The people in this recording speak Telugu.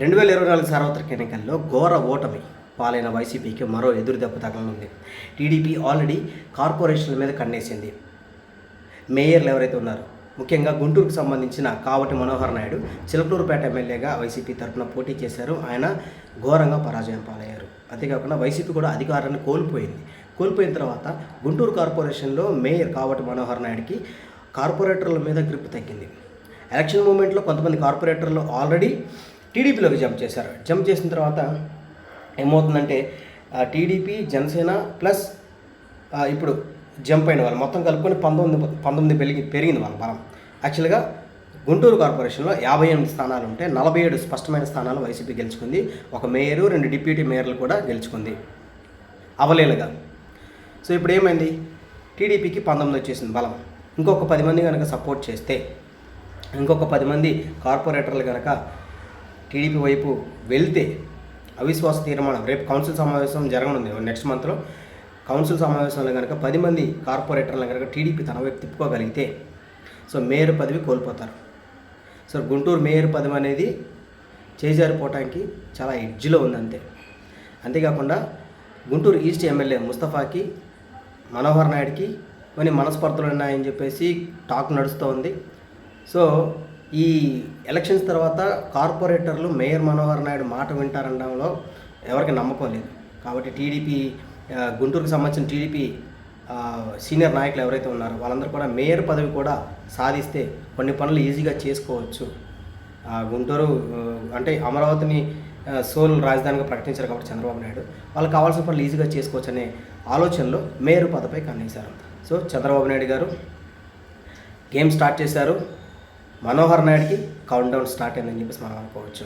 రెండు వేల ఇరవై నాలుగు సార్వత్రిక ఎన్నికల్లో ఘోర ఓటమి పాలైన వైసీపీకి మరో ఎదురు దెబ్బ తగలనుంది. టీడీపీ ఆల్రెడీ కార్పొరేషన్ల మీద కన్నేసింది. మేయర్లు ఎవరైతే ఉన్నారో ముఖ్యంగా గుంటూరుకు సంబంధించిన కావటి మనోహర్ నాయుడు చిలకలూరుపేట ఎమ్మెల్యేగా వైసీపీ తరఫున పోటీ చేశారు. ఆయన ఘోరంగా పరాజయం పాలయ్యారు. అంతేకాకుండా వైసీపీ కూడా అధికారాన్ని కోల్పోయింది. కోల్పోయిన తర్వాత గుంటూరు కార్పొరేషన్లో మేయర్ కావటి మనోహర్ నాయుడుకి కార్పొరేటర్ల మీద గ్రిప్ తగ్గింది. ఎలక్షన్ మూమెంట్లో కొంతమంది కార్పొరేటర్లు ఆల్రెడీ టీడీపీలోకి జంప్ చేశారు. జంప్ చేసిన తర్వాత ఏమవుతుందంటే టీడీపీ జనసేన ప్లస్ ఇప్పుడు జంప్ అయిన వాళ్ళు మొత్తం కలుపుకొని పంతొమ్మిది పంతొమ్మిది పెరిగి పెరిగింది వాళ్ళ బలం. యాక్చువల్గా గుంటూరు కార్పొరేషన్లో యాభై ఎనిమిది స్థానాలు ఉంటే నలభై ఏడు స్పష్టమైన స్థానాలు వైసీపీ గెలుచుకుంది. ఒక మేయరు రెండు డిప్యూటీ మేయర్లు కూడా గెలుచుకుంది. అవలేలుగా. సో ఇప్పుడు ఏమైంది? టీడీపీకి పంతొమ్మిది వచ్చేసింది బలం. ఇంకొక పది మంది కనుక సపోర్ట్ చేస్తే ఇంకొక పది మంది కార్పొరేటర్లు కనుక టీడీపీ వైపు వెళ్తే అవిశ్వాస తీర్మానం రేపు కౌన్సిల్ సమావేశం జరగనుంది. నెక్స్ట్ మంత్లో కౌన్సిల్ సమావేశంలో కనుక పది మంది కార్పొరేటర్లను కనుక టీడీపీ తన వైపు తిప్పుకోగలిగితే సో మేయర్ పదవి కోల్పోతారు. సో గుంటూరు మేయర్ పదవి అనేది చేజారిపోవటానికి చాలా ఎడ్జ్లో ఉంది అంతే. అంతేకాకుండా గుంటూరు ఈస్ట్ ఎమ్మెల్యే ముస్తఫాకి మనోహర్ నాయుడికి కొన్ని మనస్పర్ధలు ఉన్నాయని చెప్పేసి టాక్ నడుస్తూ ఉంది. సో ఈ ఎలక్షన్స్ తర్వాత కార్పొరేటర్లు మేయర్ మనోహర్ నాయుడు మాట వింటారనడంలో ఎవరికి నమ్మకం లేదు. కాబట్టి టీడీపీ గుంటూరుకు సంబంధించిన టీడీపీ సీనియర్ నాయకులు ఎవరైతే ఉన్నారో వాళ్ళందరూ కూడా మేయర్ పదవి కూడా సాధిస్తే కొన్ని పనులు ఈజీగా చేసుకోవచ్చు. గుంటూరు అంటే అమరావతిని సోల్ రాజధానిగా ప్రకటించారు కాబట్టి చంద్రబాబు నాయుడు. వాళ్ళకి కావాల్సిన పనులు ఈజీగా చేసుకోవచ్చు అనే ఆలోచనలో మేయర్ పదపై కన్నేశారు. సో చంద్రబాబు నాయుడు గారు గేమ్ స్టార్ట్ చేశారు. మనోహర్ నాయుడుకి కౌంట్ డౌన్ స్టార్ట్ అయిందని చెప్పేసి మనం అనుకోవచ్చు.